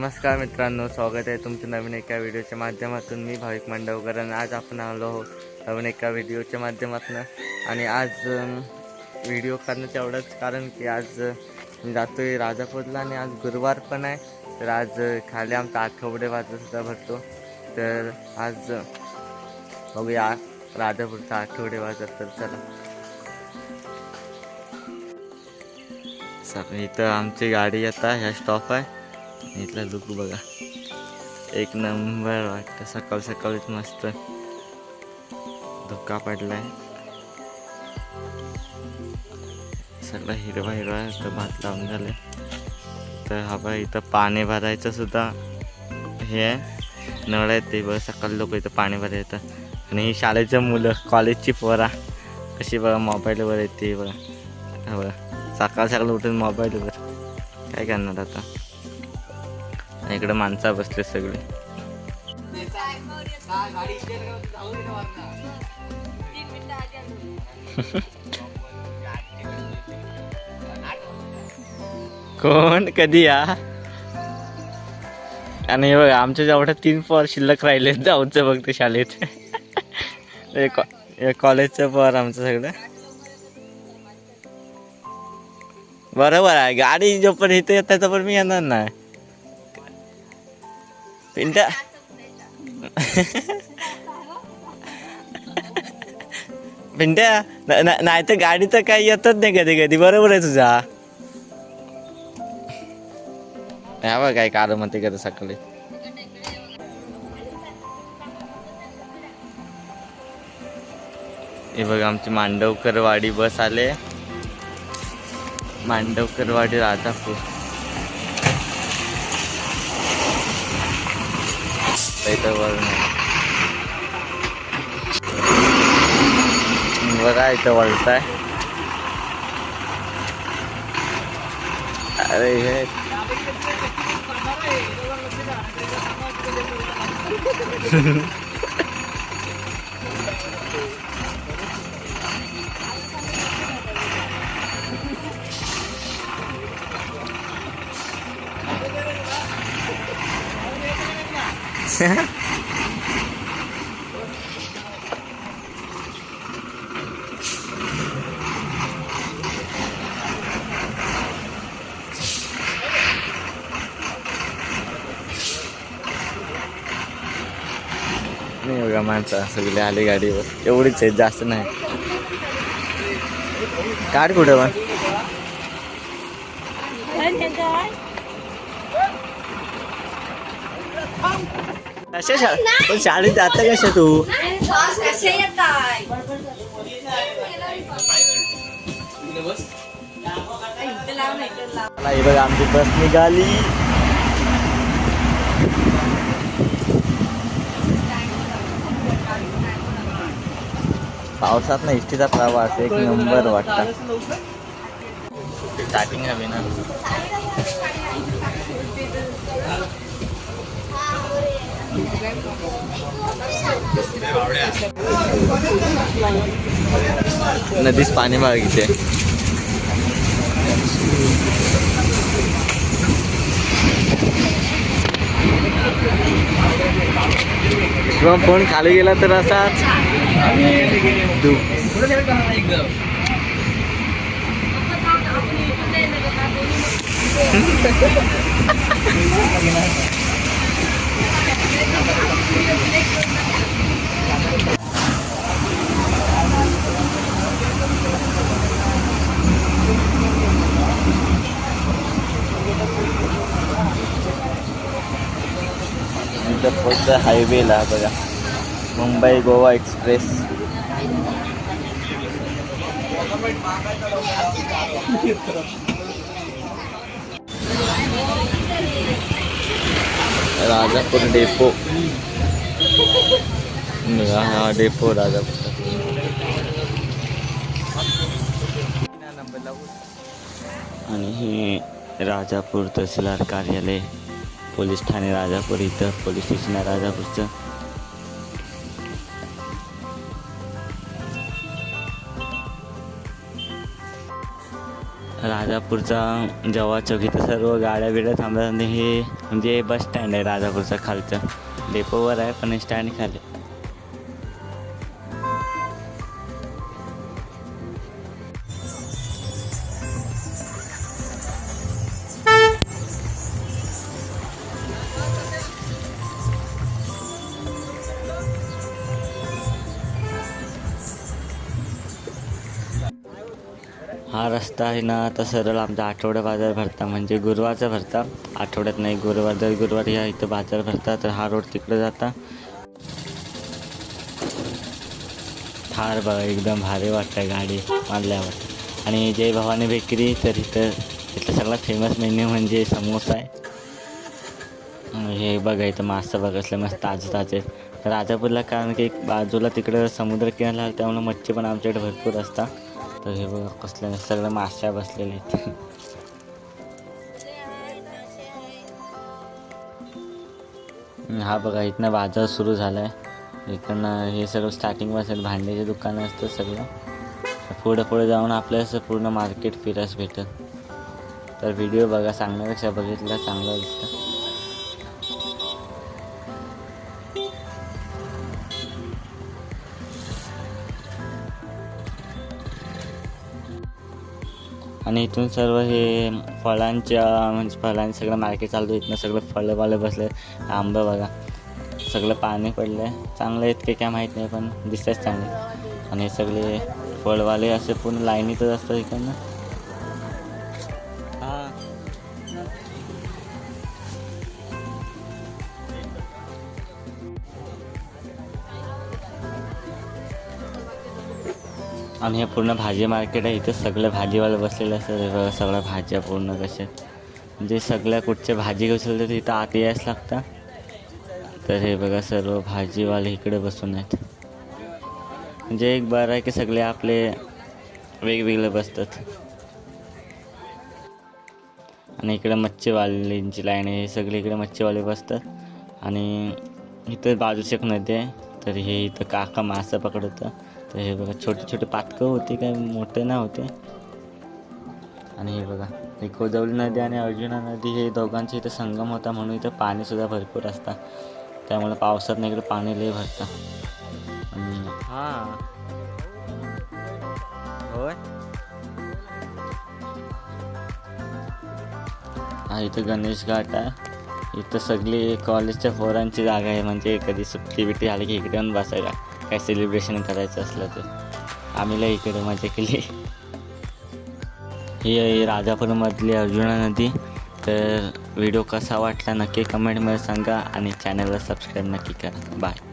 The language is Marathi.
नमस्कार मित्रांनो स्वागत आहे तुमचं नवीन एका व्हिडिओच्या माध्यमातून. मी भाविक मांडवकर आणि आज आपण आलो आहोत नवीन एका व्हिडिओच्या माध्यमातून. आणि आज व्हिडिओ करणं एवढंच कारण की आज मी जातो आहे राजापूरला आणि आज गुरुवार पण आहे. तर आज खाली आमचा आठवडे वाजासुद्धा भरतो. तर आज बघूया राजापूरचा आठवडे बाजार तर चला. सर इथं आमची गाडी आता ह्या स्टॉप आहे. इथला लुक बघा. एक नंबर वाटतं सकाळ सकाळीच मस्त धुका पडलाय. सगळं हिरवा हिरवा तर भात लावून झाले तर हा बघा इथं पाणी भरायचं सुद्धा हे आहे. नळ आहे ते बघा सकाळी लोक इथं पाणी भरायचं. आणि ही शाळेचं मुलं कॉलेजची पोरा. कशी बघा मोबाईलवर येते बघा. हा बघा सकाळ सकाळ उठून मोबाईलवर काय करणार आता? इकडे माणसा बसले सगळे. कोण? कधी या? आणि हे बघा आमच्या जेवढ्या तीन पोर शिल्लक राहिले जाऊचं बघते शाळेत. हे कॉलेजचं पोर आमचं सगळं. बरोबर आहे गाडी जो पण इथे येतात पण मी येणार नाही. पिंट्या पिंट्या नाही तर गाडी तर काही येतच नाही कधी कधी बरोबर आहे तुझा नाही बघ काय काल म्हणते कधी सकाळी हे बघ आमची मांडवकरवाडी बस आले मांडवकरवाडी राहतात इथं वळण आहे. बघा इथं वळताय अरे हे नाही बघा माणसं सगळे आले गाडीवर. एवढीच आहेत जास्त नाही. काढ कुठं पण. कशा शाळा पण शाळेत जाता कशा तू? हे बघा आमची बस निघाली. पावसात ना इष्टीचा प्रवास एक नंबर वाटता. स्टार्टिंग हवी ना. नदीच पाणी बाळगीचे किंवा फोन खाली गेला तर असाच दु- इथं हायवेला बघा. Mumbai Goa express Rajapur depot. हा डेपो राजापूर। आणि हे राजापूर तहसीलदार कार्यालय पोलीस ठाणे राजापूर इथं पोलीस स्टेशन आहे राजापूरचं. राजापूरचा जेव्हा चौक इथं सर्व गाड्या बिड्या थांबतात हे म्हणजे बस स्टँड आहे राजापूरचा खालचं. डेपोवर आहे पण स्टँड खाली. हा रस्ता आहे ना आता सरळ आमचा आठवडा बाजार भरता म्हणजे गुरुवारचा भरता. आठवड्यात नाही गुरुवार दर गुरुवार या इथं बाजार भरता तर हा रोड तिकडे जाता. थार बघा एकदम भारी वाटतं गाडी मारल्यावर आणि जय भवानी बेकरी तर इथं इथलं सगळ्यात फेमस मेन्यू म्हणजे समोसा आहे. हे बघा इथं मासा बघा असलं मस्त ताजे ताजे राजापूरला कारण की बाजूला तिकडं समुद्र किनारा त्यामुळे मच्छी पण आमच्याकडे भरपूर असतात. तर हे बघा कसल्या सगळ्या माश्या बसलेले आहेत. हा बघा इथनं बाजार सुरू झाला आहे इकडनं हे सगळं स्टार्टिंग असेल भांड्याचे दुकानं असतं सगळं. पुढं पुढे जाऊन आपल्याला असं पूर्ण मार्केट फिरायला भेटत तर व्हिडिओ बघा सांगण्यापेक्षा बघितलं चांगलं दिसतं. आणि इथून सर्व हे फळांच्या म्हणजे फळांचं सगळं मार्केट चालतो इथनं सगळं फळं वालं बसले. आंबं बघा. सगळं पाणी पडलं. आहे चांगलं आहेत काय माहीत नाही पण दिसतात चांगले. आणि हे सगळे फळवाले असे पूर्ण लाईनीतच असतात इकडनं. आणि हे पूर्ण भाजी मार्केट आहे. इथं सगळं भाजीवाले बसलेले असतात. बघा सगळ्या भाज्या पूर्ण कशा म्हणजे सगळ्या कुठच्या भाजी घेऊ तर तिथं आत यायच लागतं. तर हे बघा सर्व भाजीवाले इकडे बसून आहेत. म्हणजे एक बरं आहे की सगळे आपले वेगवेगळे बसतात. आणि इकडे मच्छीवाल्यांची लाईन आहे. हे सगळे इकडे मच्छीवाले बसतात. आणि इथं बाजूच एक नदी आहे. तर हे इथं काका मासा पकडतं तर हे बघा छोटे छोटे पातकं होते काय मोठे ना होते. आणि हे बघा हे कोजवली नदी आणि अर्जुना नदी हे दोघांचे इथं संगम होता म्हणून इथं पाणीसुद्धा भरपूर असतं. त्यामुळे पावसात ना इकडे पाणी लय भरतं. आणि हां. होय. हा इथं गणेश घाट आहे. इथं सगळी कॉलेजच्या पोरांची जागा आहे म्हणजे कधी सुट्टी बिट्टी आली की इकडे येऊन बसायला. काय सेलिब्रेशन करायचं असलं तर. आम्ही लय इकडे मजा केली. ही आहे राजापूरमधली अर्जुना नदी. तर व्हिडिओ कसा वाटला नक्की कमेंटमध्ये सांगा आणि चॅनलला सबस्क्राईब नक्की करा. बाय